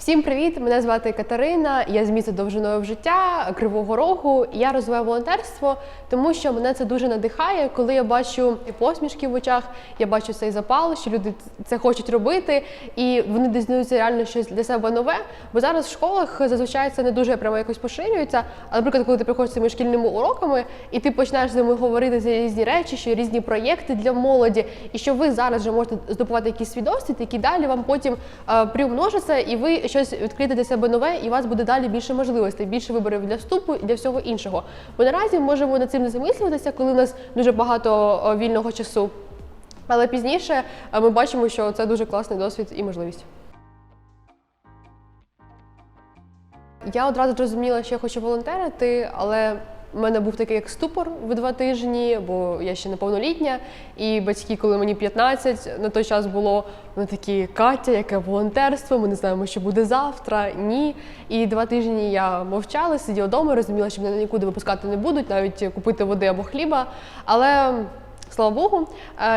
Всім привіт! Мене звати Катерина. Я з міста довжиною в життя Кривого Рогу. Я розвиваю волонтерство, тому що мене це дуже надихає, коли я бачу посмішки в очах, я бачу цей запал, що люди це хочуть робити, і вони дізнаються реально щось для себе нове. Бо зараз в школах зазвичай це не дуже прямо якось поширюється. А наприклад, коли ти приходиш цими шкільними уроками, і ти починаєш з ними говорити за різні речі, що різні проєкти для молоді, і що ви зараз вже можете здобувати якийсь свій досвід, який далі вам потім е, приумножиться, і ви щось відкрити для себе нове, і у вас буде далі більше можливостей, більше виборів для вступу і для всього іншого. Бо наразі можемо над цим не замислюватися, коли у нас дуже багато вільного часу. Але пізніше е, ми бачимо, що це дуже класний досвід і можливість. Я одразу зрозуміла, що я хочу волонтерити, але в мене був такий як ступор в два тижні, бо я ще неповнолітня. І батьки, коли мені 15, на той час було вони такі Катя, яке волонтерство, ми не знаємо, що буде завтра. Ні. І два тижні я мовчала, сиділа вдома, розуміла, що мене нікуди випускати не будуть, навіть купити води або хліба. Але Слава Богу,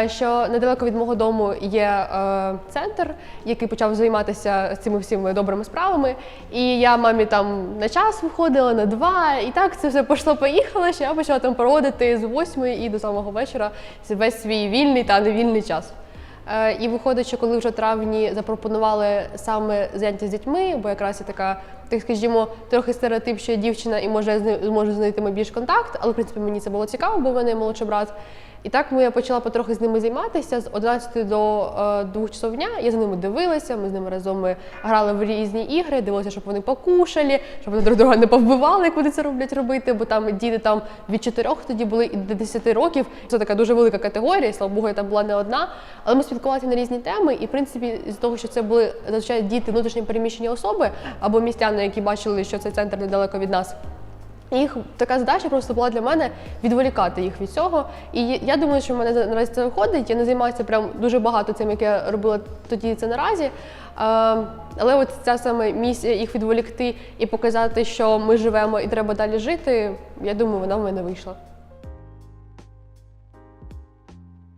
е, що недалеко від мого дому є е, центр, який почав займатися цими всіми добрими справами. І я мамі там на час виходила, на два, і так це все пішло поїхало, що я почала там проводити з восьми і до самого вечора весь свій вільний та невільний час. Е, І виходить, що коли вже травні запропонували саме заняття з дітьми, бо якраз я така, так скажімо, трохи стереотип, що я дівчина і може зможу знайти більш контакт, але в принципі мені це було цікаво, бо в мене молодший брат. І так ми я почала потрохи з ними займатися з 11 до е, 2 часов дня. Я за ними дивилася, ми з ними разом ми грали в різні ігри, дивилися, щоб вони покушали, щоб вони друг друга не повбивали, як вони це роблять робити, бо там діти там від 4 тоді були і до 10 років. Це така дуже велика категорія, слава Богу, я там була не одна. Але ми спілкувалися на різні теми, і в принципі, з того, що це були зазвичай діти внутрішньо переміщені особи або містяни, які бачили, що цей центр недалеко від нас. Їх така задача просто була для мене відволікати їх від цього. І я думаю, що в мене наразі це виходить. Я не займаюся прям дуже багато цим, як я робила тоді це наразі. Е, Але от ця саме місія їх відволікти і показати, що ми живемо і треба далі жити. Я думаю, вона в мене вийшла.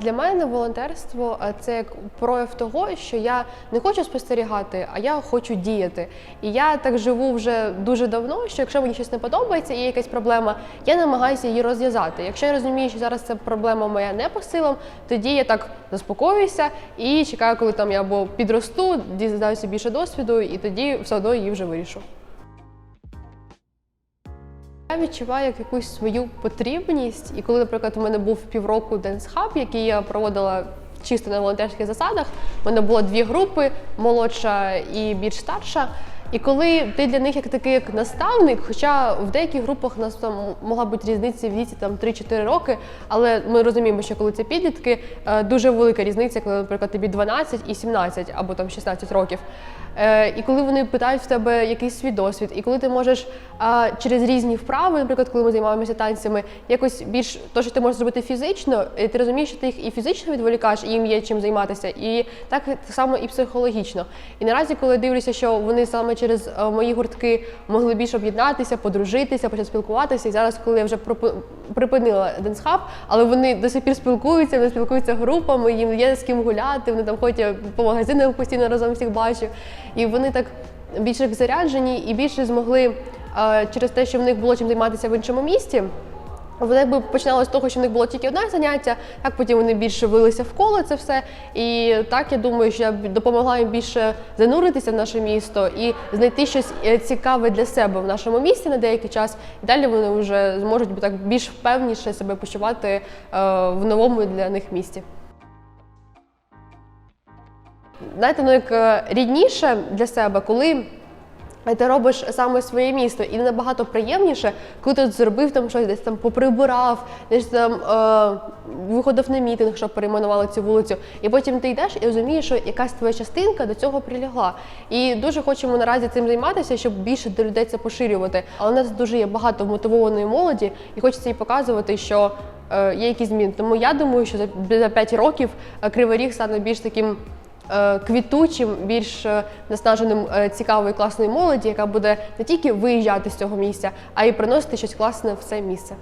Для мене волонтерство е, це як прояв того, що я не хочу спостерігати, а я хочу діяти. І я так живу вже дуже давно, що якщо мені щось не подобається і є якась проблема, я намагаюся її розв'язати. Якщо я розумію, що зараз ця проблема моя не по силам, тоді я так заспокоююся і чекаю, коли там я або підросту, дізнаюся більше досвіду, і тоді все одно її вже вирішу. Я відчуваю як якусь свою потрібність, і коли, наприклад, у мене був півроку Dance Hub, який я проводила чисто на волонтерських засадах, у мене було дві групи молодша і більш старша. І коли ти для них як такий як наставник, хоча в деяких групах нас там могла бути різниця в віці там 3-4 роки, але ми розуміємо, що коли це підлітки, е, дуже велика різниця, коли, наприклад, тобі 12 і 17 або там 16 років. Е, І коли вони питають в тебе якийсь свій досвід, і коли ти можеш через різні вправи, наприклад, коли ми займаємося танцями, якось більш то, що ти можеш зробити фізично, і ти розумієш, що ти їх і фізично відволікаєш, і їм є чим займатися, і так само і психологічно. І наразі, коли дивлюся, що вони саме через е, мої гуртки могли більш об'єднатися, подружитися, почати спілкуватися. І зараз, коли я вже припинила Hub, але вони до сих пір спілкуються, вони спілкуються групами, їм є з ким гуляти, вони там ходять по магазинах постійно разом всіх бачу. І вони так більше заряджені і більше змогли е, через те, що в них було чим займатися в іншому місті. Вони якби починали з того, що в них було тільки одне заняття, так потім вони більше вилися в коло це все. І так я думаю, що я допомогла їм більше зануритися в наше місто і знайти щось е, цікаве для себе в нашому місті на деякий час. І далі вони вже зможуть так більш впевніше себе почувати е, в новому для них місті. Знаєте, ну як е, рідніше для себе, коли ти робиш саме своє місто, і набагато приємніше, коли ти зробив там щось, десь там поприбирав, десь там е, виходив на мітинг, щоб перейменували цю вулицю. І потім ти йдеш і розумієш, що якась твоя частинка до цього прилягла. І дуже хочемо наразі цим займатися, щоб більше до людей це поширювати. Але у нас дуже є багато мотивованої молоді, і хочеться їй показувати, що е, є якісь зміни. Тому я думаю, що за, за 5 років е, Кривий Ріг стане більш таким е, квітучим, більш е, наснаженим цікавою цікавої класної молоді, яка буде не тільки виїжджати з цього місця, а й приносити щось класне в це місце.